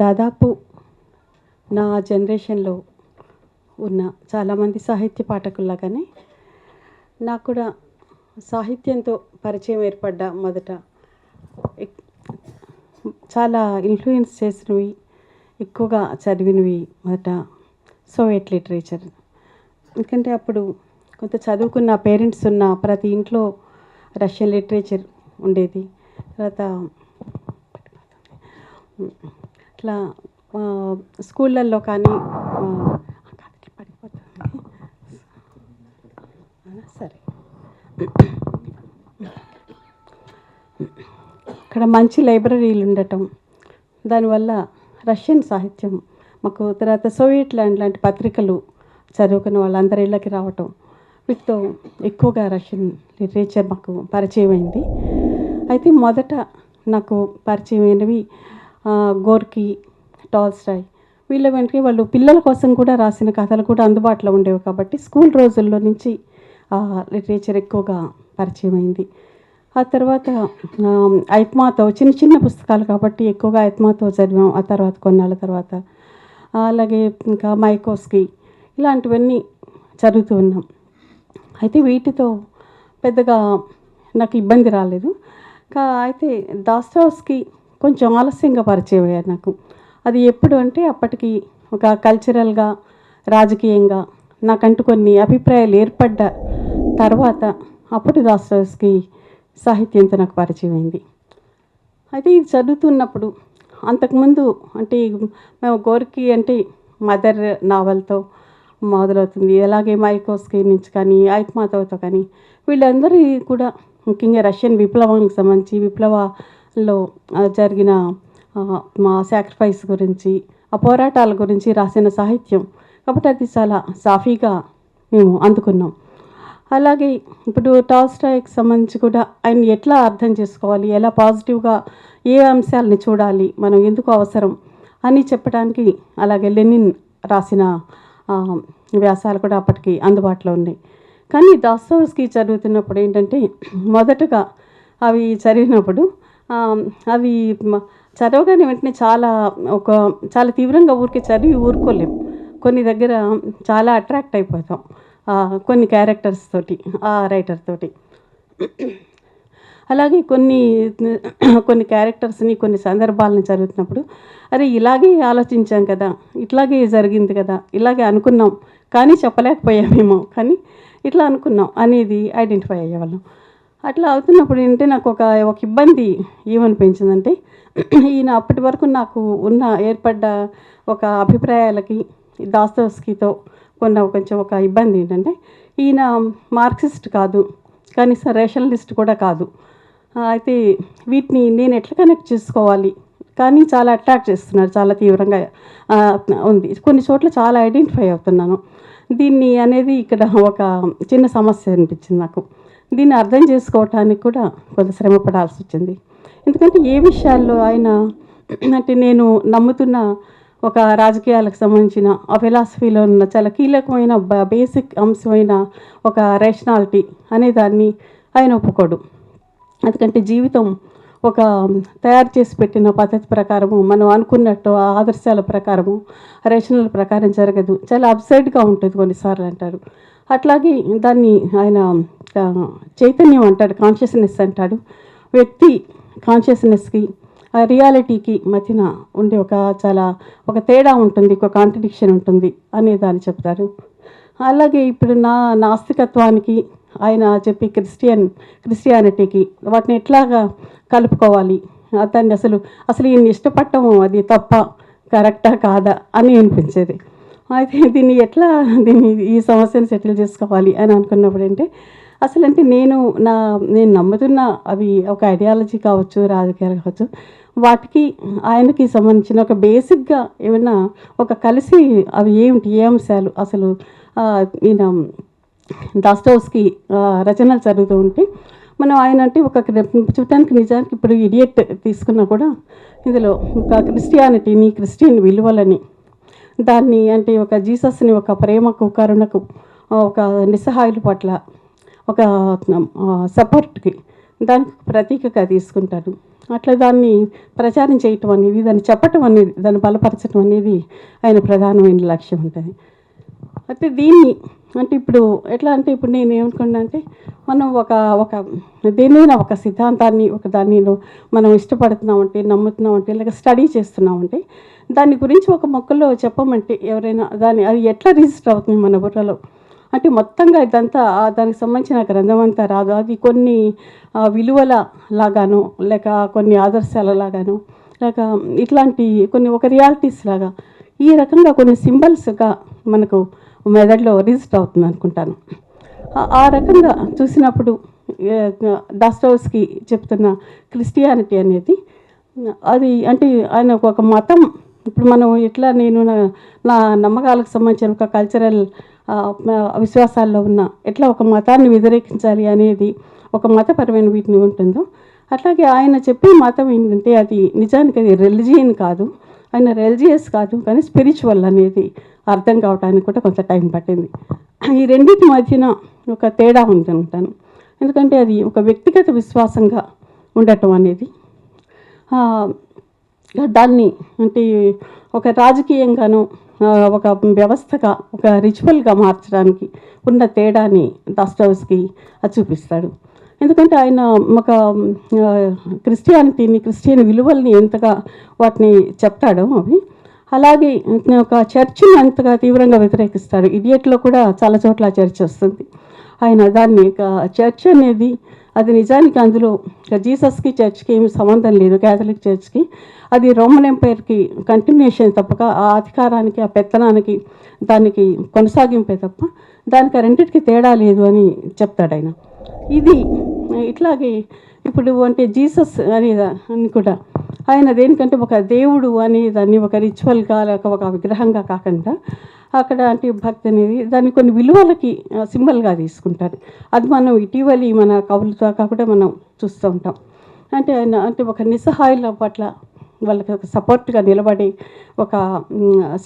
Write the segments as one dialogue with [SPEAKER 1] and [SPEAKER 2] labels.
[SPEAKER 1] దాదాపు నా జనరేషన్లో ఉన్న చాలామంది సాహిత్య పాఠకుల్లాగానే నాకు కూడా సాహిత్యంతో పరిచయం ఏర్పడ్డ మొదట చాలా ఇన్ఫ్లుయెన్స్ చేసినవి ఎక్కువగా చదివినవి మొదట సోవియట్ లిటరేచర్. ఎందుకంటే అప్పుడు కొంత చదువుకున్న పేరెంట్స్ ఉన్న ప్రతి ఇంట్లో రష్యన్ లిటరేచర్ ఉండేది. తర్వాత అట్లా స్కూళ్ళల్లో కానీ పడిపోతుంది సరే. ఇక్కడ మంచి లైబ్రరీలు ఉండటం దానివల్ల రష్యన్ సాహిత్యం మాకు తర్వాత సోవియట్ ల్యాండ్ లాంటి పత్రికలు చదువుకున్న వాళ్ళందరి ఇళ్ళకి రావటం వీటితో ఎక్కువగా రష్యన్ లిటరేచర్ మాకు పరిచయం అయింది అయితే మొదట నాకు పరిచయం అయినవి గోర్కి టాల్స్టాయ్. వీళ్ళ వెంటనే వాళ్ళు పిల్లల కోసం కూడా రాసిన కథలు కూడా అందుబాటులో ఉండేవి కాబట్టి స్కూల్ రోజుల్లో నుంచి లిటరేచర్ ఎక్కువగా పరిచయం అయింది. ఆ తర్వాత ఐత్మాతో చిన్న చిన్న పుస్తకాలు కాబట్టి ఎక్కువగా ఐత్మాతో చదివాం. ఆ తర్వాత కొన్నాళ్ళ తర్వాత. అలాగే ఇంకా మైకోస్కి ఇలాంటివన్నీ చదువుతూ ఉన్నాం. అయితే వీటితో పెద్దగా నాకు ఇబ్బంది రాలేదు. కా అయితే దాస్టావ్స్కి కొంచెం ఆలస్యంగా పరిచయం అయ్యారు నాకు. అది ఎప్పుడు అంటే అప్పటికి ఒక కల్చరల్గా రాజకీయంగా నాకంటూ కొన్ని అభిప్రాయాలు ఏర్పడ్డ తర్వాత అప్పుడు దాస్టావ్స్కి సాహిత్యంతో నాకు పరిచయం అయింది. అయితే ఇది చదువుతున్నప్పుడు అంతకుముందు అంటే మేము గోర్కి అంటే మదర్ నావల్తో మొదలవుతుంది. అలాగే మైకోస్కి నుంచి కానీ ఐక్మాతోతో కానీ వీళ్ళందరూ కూడా ముఖ్యంగా రష్యన్ విప్లవానికి సంబంధించి విప్లవ లో జరిగిన మా సాక్రిఫైస్ గురించి ఆ పోరాటాల గురించి రాసిన సాహిత్యం. కాబట్టి అది చాలా సాఫీగా మేము అందుకున్నాం. అలాగే ఇప్పుడు టాల్స్టాయ్కి సంబంధించి కూడా ఆయన ఎట్లా అర్థం చేసుకోవాలి ఎలా పాజిటివ్గా ఏ అంశాలని చూడాలి మనం ఎందుకు అవసరం అని చెప్పడానికి అలాగే లెనిన్ రాసిన వ్యాసాలు కూడా అప్పటికి అందుబాటులో ఉన్నాయి. కానీ దాస్తోవ్స్కి చదువుతున్నప్పుడు ఏంటంటే మొదటగా అవి చదివినప్పుడు అవి చదవగానే వెంటనే చాలా ఒక చాలా తీవ్రంగా ఊరికే చదివి ఊరుకోలేం. కొన్ని దగ్గర చాలా అట్రాక్ట్ అయిపోతాం కొన్ని క్యారెక్టర్స్ తోటి ఆ రైటర్ తోటి. అలాగే కొన్ని కొన్ని క్యారెక్టర్స్ని కొన్ని సందర్భాలను చదువుతున్నప్పుడు అరే ఇలాగే ఆలోచించాం కదా ఇట్లాగే జరిగింది కదా ఇలాగే అనుకున్నాం కానీ చెప్పలేకపోయామేమో కానీ ఇట్లా అనుకున్నాం అనేది ఐడెంటిఫై అయ్యేవాళ్ళం. అట్లా అవుతున్నప్పుడు ఏంటంటే నాకు ఒక ఒక ఇబ్బంది ఏమనిపించిందంటే ఈయన అప్పటి వరకు నాకు ఉన్న ఏర్పడ్డ ఒక అభిప్రాయాలకి దాస్తోస్కితో కొన్న కొంచెం ఒక ఇబ్బంది ఏంటంటే ఈయన మార్క్సిస్ట్ కాదు కనీసం రేషనలిస్ట్ కూడా కాదు. అయితే వీటిని నేను ఎట్లా కనెక్ట్ చేసుకోవాలి? కానీ చాలా అట్రాక్ట్ చేస్తున్నారు చాలా తీవ్రంగా ఉంది. కొన్ని చోట్ల చాలా ఐడెంటిఫై అవుతున్నాను. దీన్ని అనేది ఇక్కడ ఒక చిన్న సమస్య అనిపించింది నాకు. దీన్ని అర్థం చేసుకోవటానికి కూడా కొంత శ్రమ పడాల్సి వచ్చింది. ఎందుకంటే ఏ విషయాల్లో ఆయన అంటే నేను నమ్ముతున్న ఒక రాజకీయాలకు సంబంధించిన ఆ ఫిలాసఫీలో ఉన్న చాలా కీలకమైన బ- బేసిక్ అంశమైన ఒక రేషనాలిటీ అనే దాన్ని ఆయన ఒప్పుకోడు. ఎందుకంటే జీవితం ఒక తయారు చేసి పెట్టిన పద్ధతి ప్రకారము మనం అనుకున్నట్టు ఆ ఆదర్శాల ప్రకారము రేషనల్ ప్రకారం జరగదు. చాలా అబ్సైడ్గా ఉంటుంది కొన్నిసార్లు అంటారు. అట్లాగే దాన్ని ఆయన చైతన్యం అంటాడు కాన్షియస్నెస్ అంటాడు. వ్యక్తి కాన్షియస్నెస్కి ఆ రియాలిటీకి మధ్యన ఉండే ఒక చాలా ఒక తేడా ఉంటుంది ఒక కాంట్రడిక్షన్ ఉంటుంది అనే దాన్ని చెప్తారు. అలాగే ఇప్పుడు నా నాస్తికత్వానికి ఆయన చెప్పి క్రిస్టియన్ క్రిస్టియానిటీకి వాటిని ఎట్లాగా కలుపుకోవాలి? దాన్ని అసలు అసలు ఈయన్ని ఇష్టపడటం అది తప్ప కరెక్టా కాదా అని అనిపించేది. అయితే దీన్ని ఎట్లా దీన్ని ఈ సమస్యను సెటిల్ చేసుకోవాలి అని అనుకున్నప్పుడు అంటే అసలు అంటే నేను నా నేను నమ్ముతున్న అవి ఒక ఐడియాలజీ కావచ్చు రాజకీయాలు కావచ్చు వాటికి ఆయనకి సంబంధించిన ఒక బేసిక్గా ఏమైనా ఒక కలిసి అవి ఏమిటి ఏ అంశాలు అసలు ఈయన దాస్టోస్కి రచనలు చదువుతూ ఉంటే మనం ఆయన అంటే ఒక చూడటానికి నిజానికి ఇప్పుడు ఇడియట్ తీసుకున్నా కూడా ఇందులో ఒక క్రిస్టియానిటీని క్రిస్టియన్ విలువలని దాన్ని అంటే ఒక జీసస్ని ఒక ప్రేమకు కరుణకు ఒక నిస్సహాయుల పట్ల ఒక సపోర్ట్కి దానికి ప్రతీకగా తీసుకుంటారు. అట్లా దాన్ని ప్రచారం చేయటం అనేది దాన్ని చెప్పటం అనేది దాన్ని బలపరచడం అనేది ఆయన ప్రధానమైన లక్ష్యం ఉంటుంది. అయితే దీన్ని అంటే ఇప్పుడు ఎట్లా అంటే ఇప్పుడు నేను ఏమనుకున్నా అంటే మనం ఒక ఒక దేనైనా ఒక సిద్ధాంతాన్ని ఒక దాన్ని మనం ఇష్టపడుతున్నామంటే నమ్ముతున్నామంటే లేక స్టడీ చేస్తున్నామంటే దాని గురించి ఒక మొక్కలో చెప్పమంటే ఎవరైనా దాన్ని అది ఎట్లా రిజిస్టర్ అవుతుంది మన బుర్రలో? అంటే మొత్తంగా ఇదంతా దానికి సంబంధించిన గ్రంథం అంతా రాదు. అది కొన్ని విలువల లాగాను లేక కొన్ని ఆదర్శాల లాగాను లేక ఇట్లాంటి కొన్ని ఒక రియాలిటీస్ లాగా ఈ రకంగా కొన్ని సింబల్స్గా మనకు మెదడులో రిజిస్టర్ అవుతుంది అనుకుంటాను. ఆ- రకంగా చూసినప్పుడు దాస్టోవ్స్కి చెప్తున్న క్రిస్టియానిటీ అనేది అది అంటే ఆయన ఒక మతం. ఇప్పుడు మనం ఎట్లా నేను నా నా నమ్మకాలకు సంబంధించిన ఒక కల్చరల్ విశ్వాసాల్లో ఉన్న ఎట్లా ఒక మతాన్ని వ్యతిరేకించాలి అనేది ఒక మతపరమైన వీటిని ఉంటుందో అట్లాగే ఆయన చెప్పే మతం ఏంటంటే అది నిజానికి అది రిలిజియన్ కాదు. ఆయన రిలిజియస్ కాదు కానీ స్పిరిచువల్ అనేది అర్థం కావడానికి కూడా కొంత టైం పట్టింది. ఈ రెండింటి మధ్యన ఒక తేడా ఉంది అనుకుంటాను ఎందుకంటే అది ఒక వ్యక్తిగత విశ్వాసంగా ఉండటం అనేది దాన్ని అంటే ఒక రాజకీయంగానో ఒక వ్యవస్థగా ఒక రిచువల్గా మార్చడానికి ఉన్న తేడాని దాస్టోవ్స్కి అది చూపిస్తాడు. ఎందుకంటే ఆయన ఒక క్రిస్టియానిటీని క్రిస్టియన్ విలువల్ని ఎంతగా వాటిని చెప్తాడో అవి. అలాగే ఒక చర్చిని అంతగా తీవ్రంగా వ్యతిరేకిస్తాడు. ఇడియట్లో కూడా చాలా చోట్ల చర్చ్ వస్తుంది ఆయన దాన్ని ఒక చర్చ్ అనేది అది నిజానికి అందులో జీసస్కి చర్చ్కి ఏమి సంబంధం లేదు క్యాథలిక్ చర్చ్కి. అది రోమన్ ఎంపైర్కి కంటిన్యూషన్ తప్పక ఆ అధికారానికి ఆ పెత్తనానికి దానికి కొనసాగింపే తప్ప దానికి రెండింటికి తేడా లేదు అని చెప్తాడు ఆయన. ఇది ఇట్లాగే ఇప్పుడు అంటే జీసస్ అనే అని కూడా ఆయన దేనికంటే ఒక దేవుడు అనే దాన్ని ఒక రిచువల్గా లేక ఒక విగ్రహంగా కాకుండా అక్కడ అంటే భక్తి అనేది దాన్ని కొన్ని విలువలకి సింబల్గా తీసుకుంటారు. అది మనం ఇటీవలి మన కవులతో కాకుండా మనం చూస్తూ ఉంటాం. అంటే ఆయన అంటే ఒక నిస్సహాయుల పట్ల వాళ్ళకి ఒక సపోర్ట్గా నిలబడి ఒక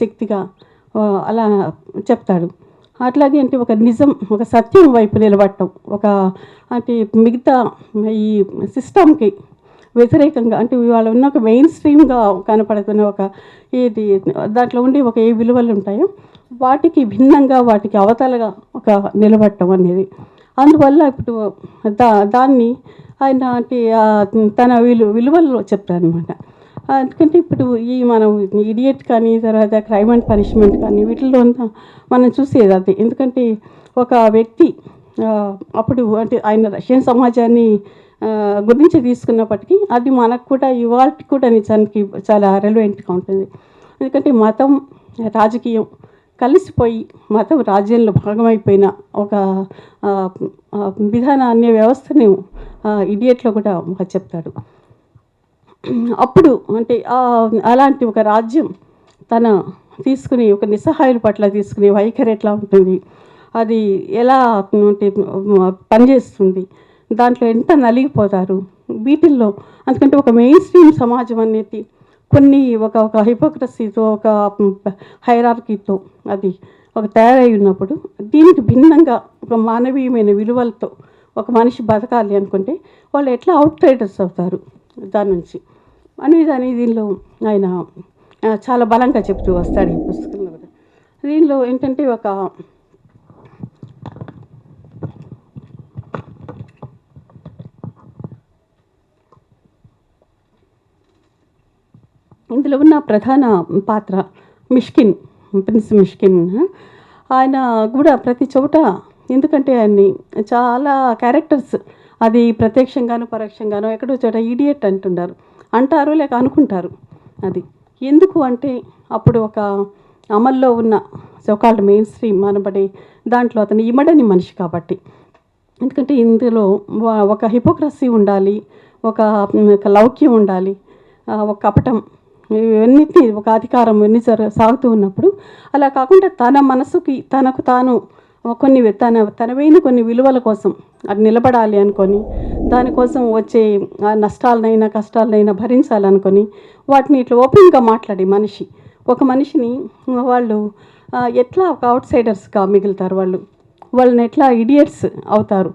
[SPEAKER 1] శక్తిగా అలా చెప్తాడు. అట్లాగే అంటే ఒక నిజం ఒక సత్యం వైపు నిలబడటం ఒక అంటే మిగతా ఈ సిస్టమ్కి వ్యతిరేకంగా అంటే ఇవాళ ఉన్న ఒక మెయిన్ స్ట్రీమ్గా కనపడుతున్న ఒక ఇది దాంట్లో ఉండి ఒక ఏ విలువలు ఉంటాయో వాటికి భిన్నంగా వాటికి అవతలగా ఒక నిలబడటం అనేది. అందువల్ల ఇప్పుడు దా దాన్ని ఆయన అంటే తన విలు విలువల్లో చెప్తారనమాట ఎందుకంటే ఇప్పుడు ఈ మనం ఇడియట్ కానీ తర్వాత క్రైమ్ అండ్ పనిష్మెంట్ కానీ వీటిల్లో మనం చూసేది అది. ఎందుకంటే ఒక వ్యక్తి అప్పుడు అంటే ఆయన రష్యన్ సమాజాన్ని గురించి తీసుకున్నప్పటికీ అది మనకు కూడా ఇవాళ కూడా నిజానికి చాలా రెలవెంట్గా ఉంటుంది. ఎందుకంటే మతం రాజకీయం కలిసిపోయి మతం రాజ్యంలో భాగమైపోయిన ఒక విధానాన్ని వ్యవస్థని ఇడియట్లో కూడా చెప్తాడు. అప్పుడు అంటే అలాంటి ఒక రాజ్యం తన తీసుకుని ఒక నిస్సహాయుల పట్ల తీసుకునే వైఖరి ఎట్లా ఉంటుంది? అది ఎలా అంటే పనిచేస్తుంది? దాంట్లో ఎంత నలిగిపోతారు? వీటిల్లో అందుకంటే ఒక మెయిన్ స్ట్రీమ్ సమాజం అనేది కొన్ని ఒక ఒక హిపోక్రసీతో ఒక హైరార్కీతో అది ఒక తయారై ఉన్నప్పుడు దీనికి భిన్నంగా ఒక మానవీయమైన విలువలతో ఒక మనిషి బతకాలి అనుకుంటే వాళ్ళు ఎట్లా అవుట్ సైడర్స్ అవుతారు దాని నుంచి? అని దాని దీనిలో ఆయన చాలా బలంగా చెప్తూ వస్తాడు ఈ పుస్తకంలో కూడా. దీనిలో ఏంటంటే ఒక ఇందులో ఉన్న ప్రధాన పాత్ర మిష్కిన్ ప్రిన్స్ మిష్కిన్. ఆయన కూడా ప్రతి చోట ఎందుకంటే ఆయన్ని చాలా క్యారెక్టర్స్ అది ప్రత్యక్షంగాను పరోక్షంగాను ఎక్కడో చోట ఈడియట్ అంటున్నారు అంటారు లేక అనుకుంటారు అది. ఎందుకు అంటే అప్పుడు ఒక అమల్లో ఉన్న సోకాల్డ్ మెయిన్ స్ట్రీమ్ అనబడే దాంట్లో అతను ఇమడని మనిషి కాబట్టి. ఎందుకంటే ఇందులో ఒక హిపోక్రసీ ఉండాలి ఒక ఒక లౌక్యం ఉండాలి ఒక కపటం ఇవన్నీ ఒక అధికారం ఇవన్నీ జర సాగుతూ ఉన్నప్పుడు అలా కాకుండా తన మనసుకి తనకు తాను కొన్ని తన తనవైన కొన్ని విలువల కోసం అది నిలబడాలి అనుకొని దానికోసం వచ్చే ఆ నష్టాలనైనా కష్టాలనైనా భరించాలనుకొని వాటిని ఇట్లా ఓపెన్గా మాట్లాడే మనిషి. ఒక మనిషిని వాళ్ళు ఎట్లా ఒక అవుట్ సైడర్స్గా మిగులుతారు వాళ్ళు? వాళ్ళని ఎట్లా ఇడియట్స్ అవుతారు?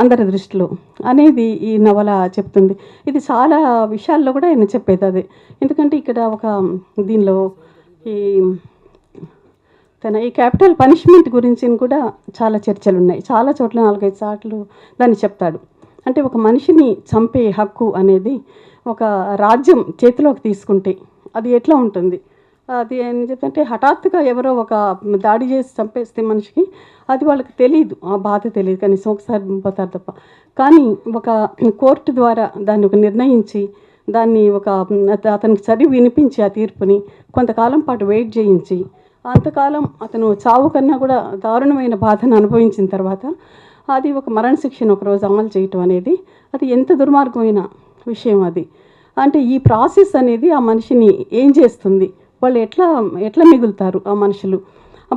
[SPEAKER 1] అందరి దృష్టిలో అనేది ఈ నవల చెప్తుంది. ఇది చాలా విషయాల్లో కూడా ఆయన చెప్పేది అది. ఎందుకంటే ఇక్కడ ఒక దీనిలో ఈ తన ఈ క్యాపిటల్ పనిష్మెంట్ గురించి కూడా చాలా చర్చలు ఉన్నాయి చాలా చోట్ల నాలుగైదు సార్లు దాన్ని చెప్తాడు. అంటే ఒక మనిషిని చంపే హక్కు అనేది ఒక రాజ్యం చేతిలోకి తీసుకుంటే అది ఎట్లా ఉంటుంది? అది ఏం చెప్తుంటే హఠాత్తుగా ఎవరో ఒక దాడి చేసి చంపేస్తే మనిషికి అది వాళ్ళకి తెలియదు ఆ బాధ తెలియదు కనీసం ఒకసారి పోతారు తప్ప. కానీ ఒక కోర్టు ద్వారా దాన్ని ఒక నిర్ణయించి దాన్ని ఒక అతనికి చదివి వినిపించి ఆ తీర్పుని కొంతకాలం పాటు వెయిట్ చేయించి అంతకాలం అతను చావు కన్నా కూడా దారుణమైన బాధను అనుభవించిన తర్వాత అది ఒక మరణశిక్షను ఒకరోజు అమలు చేయటం అనేది అది ఎంత దుర్మార్గమైన విషయం అది. అంటే ఈ ప్రాసెస్ అనేది ఆ మనిషిని ఏం చేస్తుంది? వాళ్ళు ఎట్లా ఎట్లా మిగులుతారు ఆ మనుషులు?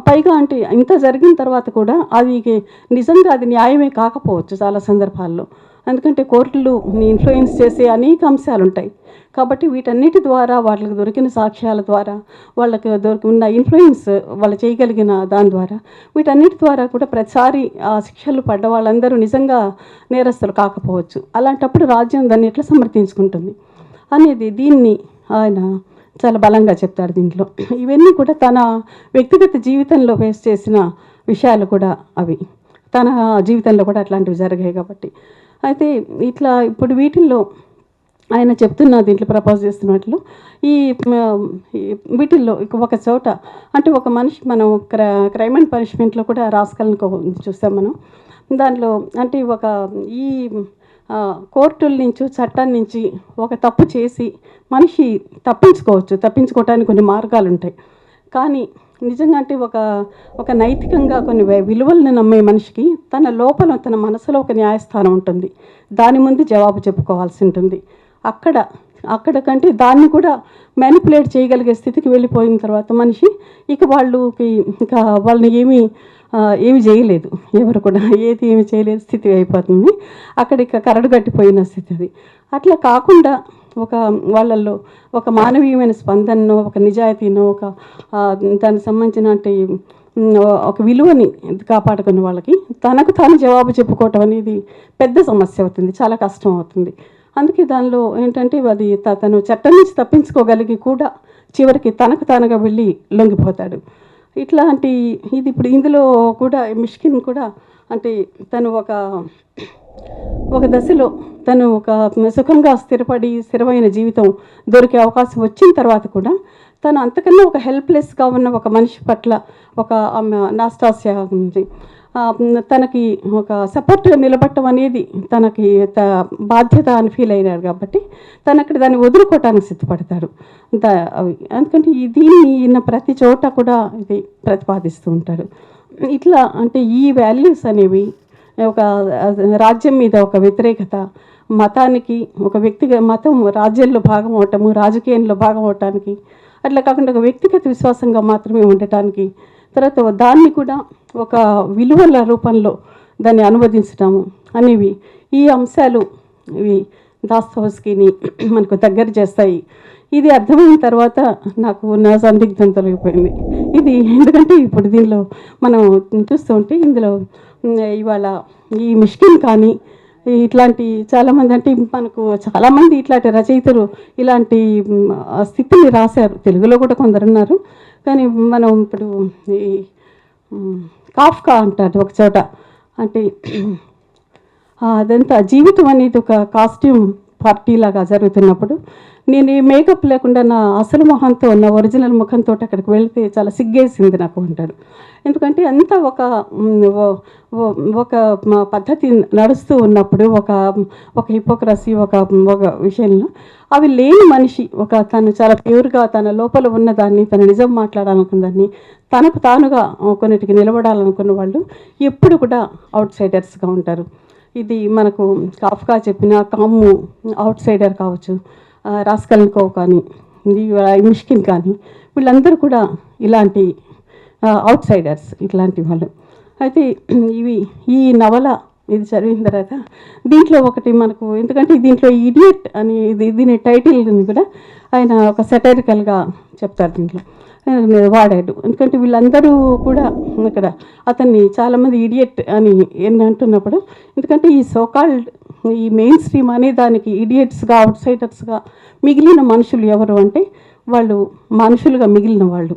[SPEAKER 1] పైగా అంటే ఇంత జరిగిన తర్వాత కూడా అది నిజంగా అది న్యాయమే కాకపోవచ్చు చాలా సందర్భాల్లో. ఎందుకంటే కోర్టులు ఇన్ఫ్లుయెన్స్ చేసే అనేక అంశాలు ఉంటాయి కాబట్టి వీటన్నిటి ద్వారా వాళ్ళకి దొరికిన సాక్ష్యాల ద్వారా వాళ్ళకి దొరికి ఉన్న ఇన్ఫ్లుయెన్స్ వాళ్ళు చేయగలిగిన దాని ద్వారా వీటన్నిటి ద్వారా కూడా ప్రతిసారి ఆ శిక్షలు పడ్డ వాళ్ళందరూ నిజంగా నేరస్తులు కాకపోవచ్చు. అలాంటప్పుడు రాజ్యం దాన్ని ఎట్లా సమర్థించుకుంటుంది? అనేది దీన్ని ఆయన చాలా బలంగా చెప్తాడు దీంట్లో. ఇవన్నీ కూడా తన వ్యక్తిగత జీవితంలో ఫేస్ చేసిన విషయాలు కూడా అవి. తన జీవితంలో కూడా అట్లాంటివి జరిగాయి కాబట్టి. అయితే ఇట్లా ఇప్పుడు వీటిల్లో ఆయన చెప్తున్న దీంట్లో ప్రపోజ్ చేస్తున్నట్లు ఈ వీటిల్లో ఒక చోట అంటే ఒక మనిషి మనం క్ర క్రైమ్ అండ్ పనిష్మెంట్లో కూడా రాసుకెళ్ళని చూస్తాం మనం. దాంట్లో అంటే ఒక ఈ కోర్టుల నుంచి చట్టం నుంచి ఒక తప్పు చేసి మనిషి తప్పించుకోవచ్చు. తప్పించుకోవటానికి కొన్ని మార్గాలు ఉంటాయి కానీ నిజంగా అంటే ఒక ఒక నైతికంగా కొన్ని విలువలను నమ్మే మనిషికి తన లోపల తన మనసులో ఒక న్యాయస్థానం ఉంటుంది. దాని ముందు జవాబు చెప్పుకోవాల్సి ఉంటుంది. అక్కడ అక్కడ కంటే దాన్ని కూడా మ్యానిపులేట్ చేయగలిగే స్థితికి వెళ్ళిపోయిన తర్వాత మనిషి ఇక వాళ్ళకి ఇంకా వాళ్ళని ఏమీ ఏమి చేయలేదు. ఎవరు కూడా ఏది ఏమి చేయలేదు స్థితి అయిపోతుంది. అక్కడ ఇక కరడు కట్టిపోయిన స్థితి అది. అట్లా కాకుండా ఒక వాళ్ళల్లో ఒక మానవీయమైన స్పందనను ఒక నిజాయితీను ఒక దానికి సంబంధించిన అంటే ఒక విలువని కాపాడుకున్న వాళ్ళకి తనకు తాను జవాబు చెప్పుకోవటం అనేది పెద్ద సమస్య అవుతుంది. చాలా కష్టం అవుతుంది. అందుకే దానిలో ఏంటంటే అది త- తను చట్టం నుంచి తప్పించుకోగలిగి కూడా చివరికి తనకు తానుగా వెళ్ళి లొంగిపోతాడు. ఇట్లాంటి ఇది ఇప్పుడు ఇందులో కూడా మిష్కిన్ కూడా అంటే తను ఒక ఒక దశలో తను ఒక సుఖంగా స్థిరపడి స్థిరమైన జీవితం దొరికే అవకాశం వచ్చిన తర్వాత కూడా తను అంతకన్నా ఒక హెల్ప్లెస్గా ఉన్న ఒక మనిషి పట్ల ఒక నాస్టాస్యా ఉంది. తనకి ఒక సపోర్ట్గా నిలబడటం అనేది తనకి త బాధ్యత అని ఫీల్ అయినాడు కాబట్టి తను అక్కడ దాన్ని వదులుకోవటానికి సిద్ధపడతాడు. ద ఎందుకంటే దీన్ని ఈయన ప్రతి చోట కూడా ఇది ప్రతిపాదిస్తూ ఉంటారు ఇట్లా అంటే ఈ వాల్యూస్ అనేవి ఒక రాజ్యం మీద ఒక వ్యతిరేకత మతానికి ఒక వ్యక్తిగత మతం రాజ్యంలో భాగం అవటము రాజకీయంలో భాగం అవటానికి అట్లా కాకుండా ఒక వ్యక్తిగత విశ్వాసంగా మాత్రమే ఉండటానికి తర్వాత దాన్ని కూడా ఒక విలువల రూపంలో దాన్ని అనువదించటము అనేవి ఈ అంశాలు ఇవి దాస్తవస్కిని మనకు దగ్గర చేస్తాయి. ఇది అర్థమైన తర్వాత నాకు నా సందిగ్ధం తొలగిపోయింది. ఇది ఎందుకంటే ఇప్పుడు దీనిలో మనం చూస్తూ ఉంటే ఇందులో ఇవాళ ఈ మిష్కిన్ కానీ ఇట్లాంటి చాలామంది అంటే మనకు చాలామంది ఇట్లాంటి రచయితలు ఇలాంటి స్థితిని రాశారు. తెలుగులో కూడా కొందరు ఉన్నారు. కానీ మనం ఇప్పుడు ఈ కాఫ్కా అంటారు ఒక చోట. అంటే అదంతా జీవితం అనేది ఒక కాస్ట్యూమ్ పార్టీ లాగా జరుగుతున్నప్పుడు నేను ఈ మేకప్ లేకుండా నా అసలు మొహంతో నా ఒరిజినల్ ముఖంతో అక్కడికి వెళ్తే చాలా సిగ్గేసింది నాకు అంటాడు. ఎందుకంటే అంతా ఒక ఒక పద్ధతి నడుస్తూ ఉన్నప్పుడు ఒక ఒక హిపోక్రసీ ఒక ఒక విషయంలో అవి లేని మనిషి ఒక తను చాలా ప్యూర్గా తన లోపల ఉన్నదాన్ని తన నిజం మాట్లాడాలనుకున్న దాన్ని తనకు తానుగా కొన్నిటికి నిలబడాలనుకున్న వాళ్ళు ఎప్పుడు కూడా అవుట్ సైడర్స్గా ఉంటారు. ఇది మనకు కాఫ్కా చెప్పిన కాము అవుట్ సైడర్ కావచ్చు. ఆ, కానీ మిష్కిన్ కానీ వీళ్ళందరూ కూడా ఇలాంటి అవుట్ సైడర్స్ ఇట్లాంటి వాళ్ళు. అయితే ఇవి ఈ నవల ఇది చదివిన తర్వాత దీంట్లో ఒకటి మనకు ఎందుకంటే దీంట్లో ఇడియట్ అని ఇది దీని టైటిల్ కూడా ఆయన ఒక సెటరికల్గా చెప్తారు దీంట్లో. వాడాడు. ఎందుకంటే వీళ్ళందరూ కూడా ఇక్కడ అతన్ని చాలామంది ఇడియట్ అని ఎన్ని అంటున్నప్పుడు ఎందుకంటే ఈ సోకాల్డ్ ఈ మెయిన్ స్ట్రీమ్ అనే దానికి ఇడియట్స్గా అవుట్ సైడర్స్గా మిగిలిన మనుషులు ఎవరు అంటే వాళ్ళు మనుషులుగా మిగిలిన వాళ్ళు.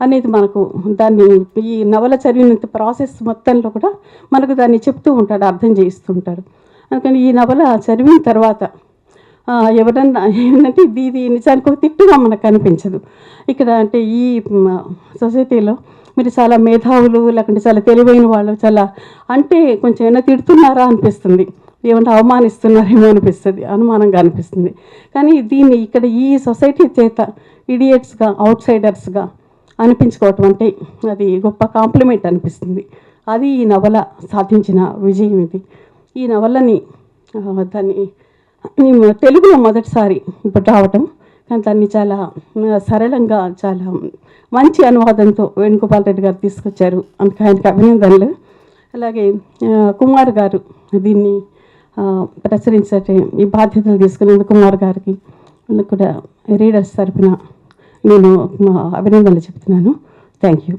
[SPEAKER 1] అనేది మనకు దాన్ని ఈ నవల చదివినంత ప్రాసెస్ మొత్తంలో కూడా మనకు దాన్ని చెప్తూ ఉంటాడు అర్థం చేయిస్తూ ఉంటాడు అందుకని ఈ నవల చదివిన తర్వాత ఎవరన్నా ఏంటంటే ఇది ఇది నిజానికి ఒక తిట్టుగా మనకు అనిపించదు. ఇక్కడ అంటే ఈ సొసైటీలో మీరు చాలా మేధావులు లేకుంటే చాలా తెలివైన వాళ్ళు చాలా అంటే కొంచెం ఏమైనా తిడుతున్నారా అనిపిస్తుంది. ఏమంటే అవమానిస్తున్నారేమో అనిపిస్తుంది అనుమానంగా అనిపిస్తుంది. కానీ దీన్ని ఇక్కడ ఈ సొసైటీ చేత ఇడియట్స్గా అవుట్ సైడర్స్గా అనిపించుకోవటం అంటే అది గొప్ప కాంప్లిమెంట్ అనిపిస్తుంది. అది ఈ నవల సాధించిన విజయం ఇది. ఈ నవలని దాన్ని తెలుగులో మొదటిసారి ఇప్పుడు రావటం కానీ దాన్ని చాలా సరళంగా చాలా మంచి అనువాదంతో వేణుగోపాల్ రెడ్డి గారు తీసుకొచ్చారు. అందుకే ఆయనకి అభినందనలు. అలాగే కుమార్ గారు దీన్ని ప్రచురించే ఈ బాధ్యతలు తీసుకునేందుకు కుమార్ గారికి వాళ్ళకు కూడా రీడర్స్ తరపున నేను మా అభినందనలు చెప్తున్నాను. Thank you